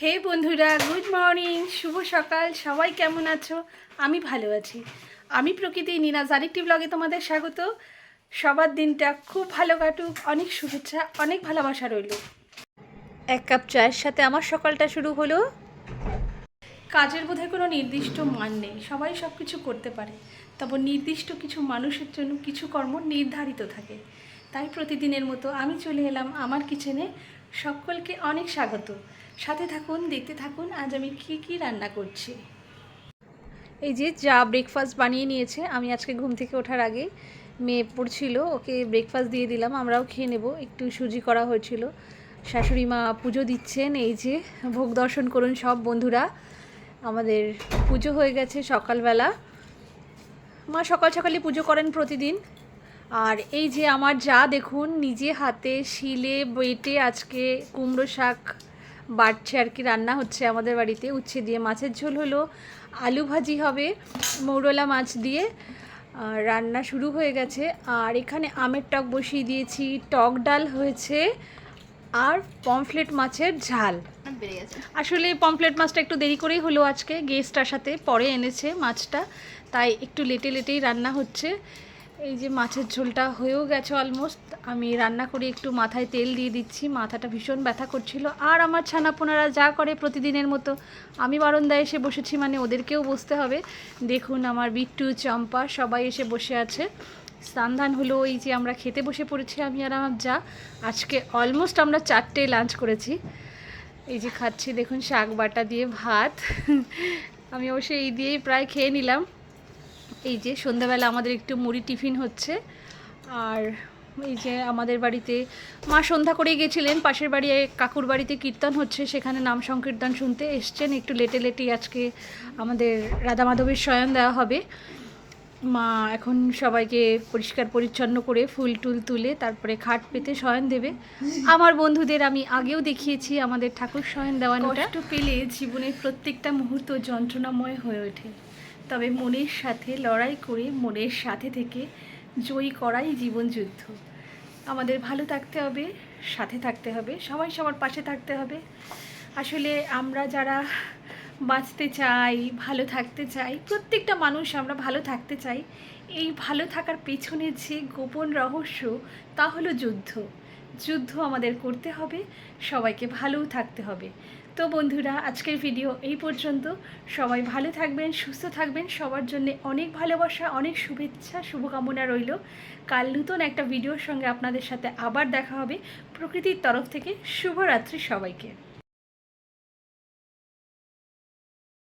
হে বন্ধুরা good morning শুভ সকাল, সবাই কেমন আছো? আমি ভালো আছি। আমি প্রকৃতি নিনাজ, আরেকটি ব্লগে তোমাদের স্বাগত। সবার দিনটা খুব ভালো কাটুক, অনেক শুভেচ্ছা, অনেক ভালোবাসা রইল। এক কাপ চায়ের সাথে আমার সকালটা শুরু হলো। কাজের বোধহয় কোনো নির্দিষ্ট মান নেই, সবাই সব কিছু করতে পারে। তবে নির্দিষ্ট কিছু মানুষের জন্য কিছু কর্ম নির্ধারিত থাকে। তাই প্রতিদিনের মতো আমি চলে এলাম আমার কিচেনে সকলকে অনেক স্বাগত। সাথে থাকুন, দেখতে থাকুন, আজ আমি কি কি রান্না করছি। এই যে যা ব্রেকফাস্ট বানিয়ে নিয়েছে, আমি আজকে ঘুম থেকে ওঠার আগে মেয়ে পড়ছিল, ওকে ব্রেকফাস্ট দিয়ে দিলাম, আমরাও খেয়ে নেব। একটু সুজি করা হয়েছিল। শাশুড়ি মা পুজো দিচ্ছেন, এই যে ভোগ দর্শন করুন সব বন্ধুরা। আমাদের পুজো হয়ে গেছে সকালবেলা। মা সকাল সকালে পুজো করেন প্রতিদিন। আর এই যে আমার যা দেখুন নিজে হাতে শিলে বেটে আজকে কুমড়ো শাক বাড়ছে আর কি রান্না হচ্ছে আমাদের বাড়িতে। উচ্ছে দিয়ে মাছের ঝোল হলো আলু ভাজি হবে মৌরলা মাছ দিয়ে আর রান্না শুরু হয়ে গেছে। আর এখানে আমের টক বসিয়ে দিয়েছি টক ডাল হয়েছে আর পমফ্লেট মাছের ঝাল। আসলে পমফ্লেট মাছটা একটু দেরি করেই হলো আজকে গেস্ট আসাতে পরে এনেছে মাছটা তাই একটু লেটে লেটেই রান্না হচ্ছে। এই যে মাছের ঝোলটা হয়েও গেছে অলমোস্ট আমি রান্না করে একটু মাথায় তেল দিয়ে দিচ্ছি, মাথাটা ভীষণ ব্যথা করছিল। আর আমার ছানাপোনারা যা করে প্রতিদিনের মতো, আমি বারান্দায় এসে বসেছি মানে ওদেরকেও বসতে হবে। দেখুন আমার বিট্টু, চম্পা সবাই এসে বসে আছে। স্নান হলো এই যে আমরা খেতে বসে পড়েছি আমি আর আমার যা। আজকে অলমোস্ট আমরা চারটে লাঞ্চ করেছি। এই যে খাচ্ছি, দেখুন শাক বাটা দিয়ে ভাত। আমি অবশ্যই এই দিয়েই প্রায় খেয়ে নিলাম। এই যে সন্ধ্যাবেলা আমাদের একটু মুড়ি টিফিন হচ্ছে। আর এই যে আমাদের বাড়িতে মা সন্ধ্যা করে গেছিলেন, পাশের বাড়ি কাকুর বাড়িতে কীর্তন হচ্ছে, সেখানে নাম সংকীর্তন শুনতে এসছেন। একটু লেটে লেটেই আজকে আমাদের রাধা মাধবের শয়ন দেওয়া হবে। মা এখন সবাইকে পরিষ্কার পরিচ্ছন্ন করে ফুল টুল তুলে তারপরে খাট পেতে শয়ন দেবে। আমার বন্ধুদের আমি আগেও দেখিয়েছি আমাদের ঠাকুর শয়ন দেওয়ানোটা। পেলে জীবনের প্রত্যেকটা মুহূর্ত যন্ত্রণাময় হয়ে ওঠে। তবে মনের সাথে লড়াই করে মনের সাথে থেকে জয়ী করাই জীবন যুদ্ধ। আমাদের ভালো থাকতে হবে, সাথে থাকতে হবে, সবাই সবার পাশে থাকতে হবে। আসলে আমরা যারা বাঁচতে চাই, ভালো থাকতে চাই, প্রত্যেকটা মানুষ আমরা ভালো থাকতে চাই, এই ভালো থাকার পেছনে যে গোপন রহস্য, তা হলো যুদ্ধ। যুদ্ধ আমাদের করতে হবে, সবাইকে ভালোও থাকতে হবে। তো বন্ধুরা, আজকের ভিডিও এই পর্যন্ত। সবাই ভালো থাকবেন, সুস্থ থাকবেন। সবার জন্য অনেক ভালোবাসা, অনেক শুভেচ্ছা, শুভকামনা রইল। কাল নতুন একটা ভিডিওর সঙ্গে আপনাদের সাথে আবার দেখা হবে। প্রকৃতির তরফ থেকে শুভরাত্রি সবাইকে।